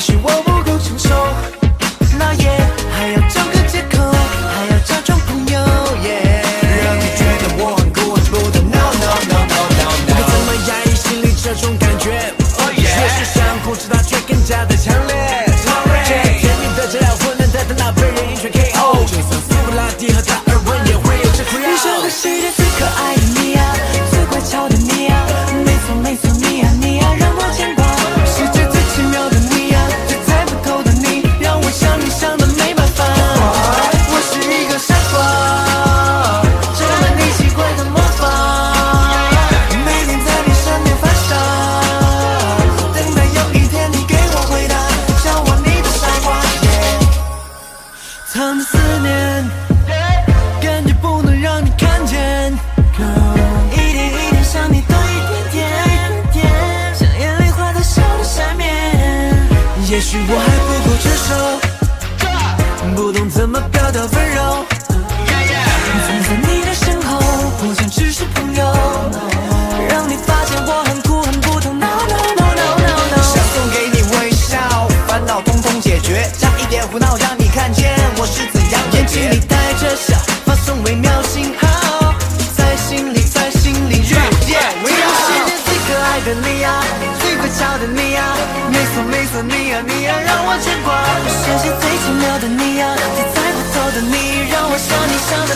也许我不够成熟，那也还要找个借口，还要假装朋友。让你觉得我很酷很不懂，no no no no no 不 no。怎么压抑心里这种感觉，越是想控制它，却更加的强烈。藏着思念。感觉不能让你看见，一点一点想你多一点点，像眼泪滑到笑的下面。也许我还不够成熟，不懂怎么表达温柔。解决，加一点胡闹，让你看见我是怎样的眼睛里。带着笑，发送微妙信号，在心里，在心里日夜围绕。世界最可爱的你呀、最乖巧的你呀、没错没错你呀、你呀、让我牵挂。世界最奇妙的你呀、最猜不透的你，让我想你想的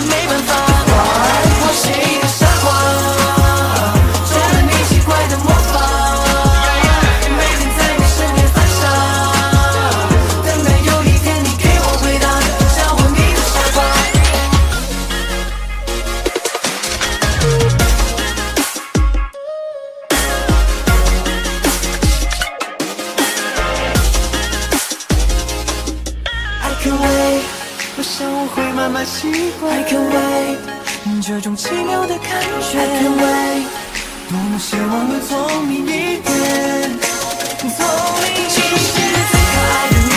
我想我会慢慢习惯。I can wait，这种奇妙的感觉。I can wait，多么希望能聪明一点，聪明一点。世界最可爱的你